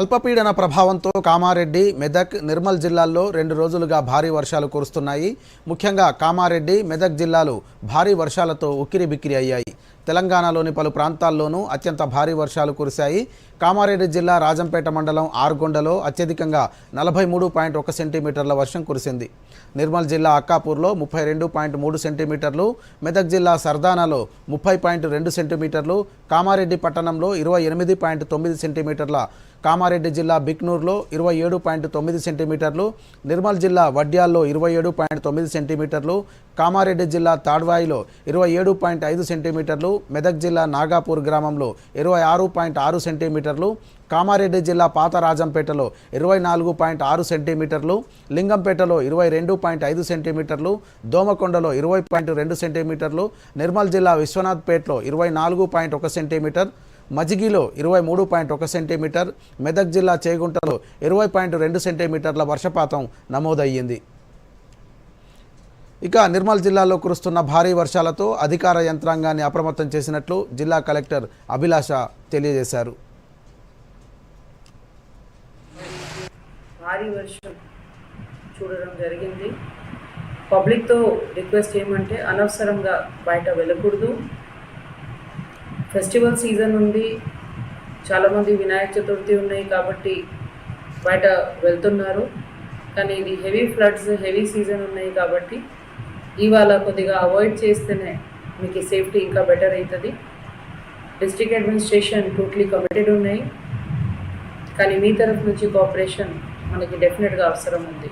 అల్పపీడన ప్రభావంతో కామారెడ్డి మెదక్ నిర్మల్ జిల్లాల్లో రెండు రోజులుగా భారీ వర్షాలు కురుస్తున్నాయి. ముఖ్యంగా కామారెడ్డి మెదక్ జిల్లాలు భారీ వర్షాలతో ఉక్కిరిబిక్కిరి అయ్యాయి. తెలంగాణలోని పలు ప్రాంతాల్లోనూ అత్యంత భారీ వర్షాలు కురిశాయి. కామారెడ్డి జిల్లా రాజంపేట మండలం ఆర్గొండలో అత్యధికంగా నలభై మూడు పాయింట్ ఒక సెంటీమీటర్ల వర్షం కురిసింది. నిర్మల్ జిల్లా అక్కాపూర్లో ముప్పై రెండు పాయింట్ మూడు సెంటీమీటర్లు మెదక్ జిల్లా సర్దానాలో ముప్పై పాయింట్ రెండు సెంటీమీటర్లు కామారెడ్డి పట్టణంలో ఇరవై ఎనిమిది పాయింట్ తొమ్మిది సెంటీమీటర్ల కామారెడ్డి జిల్లా బిక్నూర్లో ఇరవై ఏడు పాయింట్ తొమ్మిది సెంటీమీటర్లు నిర్మల్ జిల్లా వడ్యాల్లో ఇరవై ఏడు పాయింట్ తొమ్మిది సెంటీమీటర్లు కామారెడ్డి జిల్లా తాడ్వాయిలో ఇరవై ఏడు పాయింట్ ఐదు సెంటీమీటర్లు మెదక్ జిల్లా నాగాపూర్ గ్రామంలో ఇరవై ఆరు పాయింట్ ఆరు సెంటీమీటర్లు కామారెడ్డి జిల్లా పాత రాజంపేటలో ఇరవై నాలుగు పాయింట్ ఆరు సెంటీమీటర్లు లింగంపేటలో ఇరవై రెండు పాయింట్ ఐదు సెంటీమీటర్లు దోమకొండలో ఇరవై పాయింట్ రెండు సెంటీమీటర్లు నిర్మల్ జిల్లా విశ్వనాథ్పేటలో ఇరవై నాలుగు పాయింట్ ఒక సెంటీమీటర్ మజిగిలో ఇరవై మూడు పాయింట్ ఒక సెంటీమీటర్ మెదక్ జిల్లా చేగుంటలో ఇరవై పాయింట్ రెండు సెంటీమీటర్ల వర్షపాతం నమోదయ్యింది. ఇక నిర్మల్ జిల్లాలో కురుస్తున్న భారీ వర్షాలతో అధికార యంత్రాంగాన్ని అప్రమత్తం చేసినట్లు జిల్లా కలెక్టర్ అభిలాష తెలియజేశారు. భారీ వర్షం చూడడం జరిగింది. పబ్లిక్తో రిక్వెస్ట్ ఏమంటే అనవసరంగా బయట వెళ్ళకూడదు. ఫెస్టివల్ సీజన్ ఉంది. చాలామంది వినాయక చతుర్థి ఉన్నాయి కాబట్టి బయట వెళ్తున్నారు. కానీ ఇది హెవీ ఫ్లడ్స్ హెవీ సీజన్ ఉన్నాయి కాబట్టి ఇవాళ కొద్దిగా అవాయిడ్ చేస్తేనే మీకు సేఫ్టీ ఇంకా బెటర్ అవుతుంది. డిస్ట్రిక్ట్ అడ్మినిస్ట్రేషన్ టోటలీ కమిటెడ్ ఉన్నాయి. కానీ మీ తరఫు నుంచి కోఆపరేషన్ మనకి డెఫినెట్గా అవసరం ఉంది.